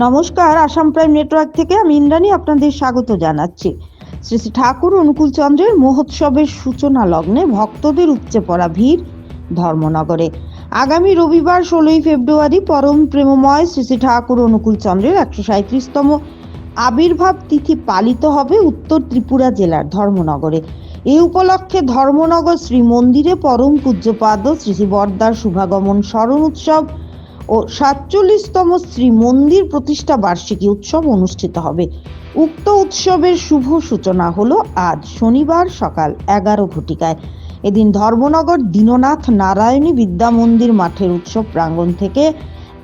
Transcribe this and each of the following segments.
নমস্কার, Assam prime network থেকে আমি ইন্দ্রাণী আপনাদের স্বাগত জানাচ্ছি। শ্রী শ্রী ঠাকুর অনুকূল চন্দ্রের মহোৎসবের সূচনা লগ্নে ভক্তদের উপচে পড়া ভিড় ধর্মনগরে। আগামী রবিবার ষোলোই ফেব্রুয়ারি পরম প্রেমময় শ্রী শ্রী ঠাকুর অনুকূল চন্দ্রের একশো সাঁত্রিশতম আবির্ভাব তিথি পালিত হবে উত্তর ত্রিপুরা জেলার ধর্মনগরে। এই উপলক্ষে ধর্মনগর শ্রী মন্দিরে পরম পূজ্যপাদ শ্রী শ্রী বর্দার শুভাগমন স্মরণ উৎসব ও সাতচল্লিশতম শ্রী মন্দির প্রতিষ্ঠা বার্ষিকী উৎসব অনুষ্ঠিত হবে। উক্ত উৎসবের শুভ সূচনা হলো আজ শনিবার সকাল এগারো ঘটিকায়। এদিন ধর্মনগর দীননাথ নারায়ণী বিদ্যা মন্দির মাঠের উৎসব প্রাঙ্গণ থেকে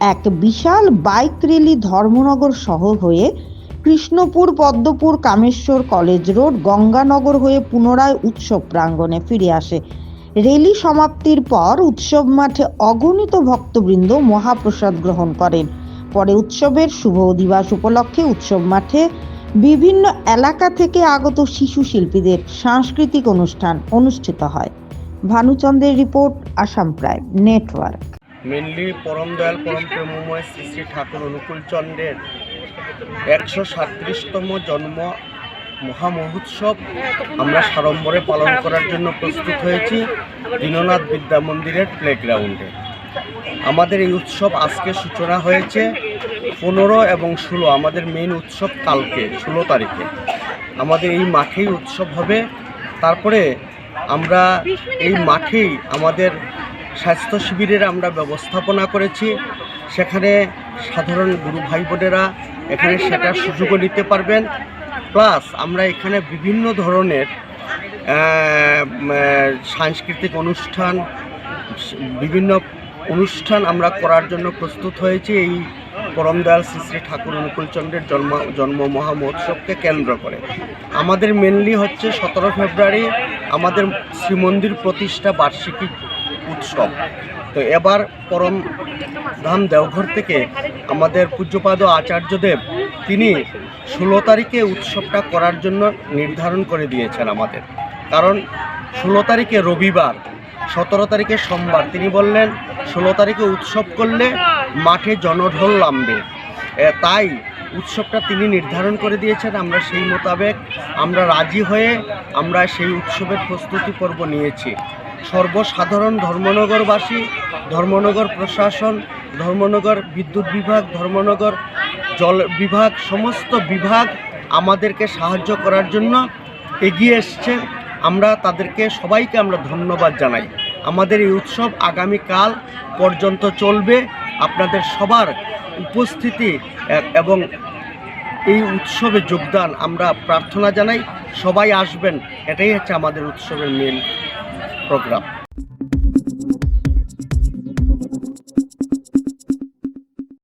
এক বিশাল বাইক র্যালি ধর্মনগর শহর হয়ে কৃষ্ণপুর পদ্মপুর কামেশ্বর কলেজ রোড গঙ্গানগর হয়ে পুনরায় উৎসব প্রাঙ্গণে ফিরে আসে। রেলি সমাপ্তির পর উৎসব মাঠে অগণিত ভক্তবৃন্দ মহাপ্রসাদ গ্রহণ করেন। পরে উৎসবের শুভ দিবস উপলক্ষে উৎসব মাঠে বিভিন্ন এলাকা থেকে আগত শিশু শিল্পীদের সাংস্কৃতিক অনুষ্ঠান অনুষ্ঠিত হয়। ভানুচন্দ্রের report, Assam prime network. Mainly পরম দয়াল, পরম প্রেমময় শ্রী শ্রী ঠাকুর অনুকূল চন্দ্রের একশো সাতত্রিশতম জন্ম মহামহোৎসব আমরা সাড়ম্বরে পালন করার জন্য প্রস্তুত হয়েছি দীননাথ বিদ্যা মন্দিরের প্লেগ্রাউন্ডে আমাদের এই উৎসব আজকে সূচনা হয়েছে পনেরো এবং ষোলো। আমাদের মেন উৎসব কালকে, ষোলো তারিখে। আমাদের এই মাঠেই উৎসব হবে। তারপরে আমরা এই মাঠেই আমাদের স্বাস্থ্য শিবিরের আমরা ব্যবস্থাপনা করেছি। সেখানে সাধারণ গুরু ভাই বোনেরা এখানে সেটার সুযোগও নিতে পারবেন। প্লাস আমরা এখানে বিভিন্ন ধরনের সাংস্কৃতিক অনুষ্ঠান, বিভিন্ন অনুষ্ঠান আমরা করার জন্য প্রস্তুত হয়েছি। এই পরম দয়াল শ্রী শ্রী ঠাকুর অনুকূলচন্দ্রের জন্ম জন্ম মহা মহোৎসবকে কেন্দ্র করে। আমাদের মেনলি হচ্ছে সতেরো ফেব্রুয়ারি আমাদের শ্রীমন্দির প্রতিষ্ঠা বার্ষিকী উৎসব। তো এবার পরম ধাম দেওঘর থেকে আমাদের পূজ্যপাদ আচার্যদেব তিনি ষোলো তারিখে উৎসবটা করার জন্য নির্ধারণ করে দিয়েছেন আমাদের। কারণ ষোলো তারিখে রবিবার, সতেরো তারিখে সোমবার। তিনি বললেন, ষোলো তারিখে উৎসব করলে মাঠে জনঢল নামবে। তাই উৎসবটা তিনি নির্ধারণ করে দিয়েছেন। আমরা সেই মোতাবেক আমরা রাজি হয়ে আমরা সেই উৎসবের প্রস্তুতি পর্ব নিয়েছি। সর্বসাধারণ ধর্মনগরবাসী, ধর্মনগর প্রশাসন, ধর্মনগর বিদ্যুৎ বিভাগ, ধর্মনগর জল বিভাগ, সমস্ত বিভাগ আমাদেরকে সাহায্য করার জন্য এগিয়ে এসছেন আমরা তাদেরকে, সবাইকে আমরা ধন্যবাদ জানাই। আমাদের এই উৎসব আগামীকাল পর্যন্ত চলবে। আপনাদের সবার উপস্থিতি এবং এই উৎসবে যোগদান আমরা প্রার্থনা জানাই। সবাই আসবেন। এটাই হচ্ছে আমাদের উৎসবের মেন প্রোগ্রাম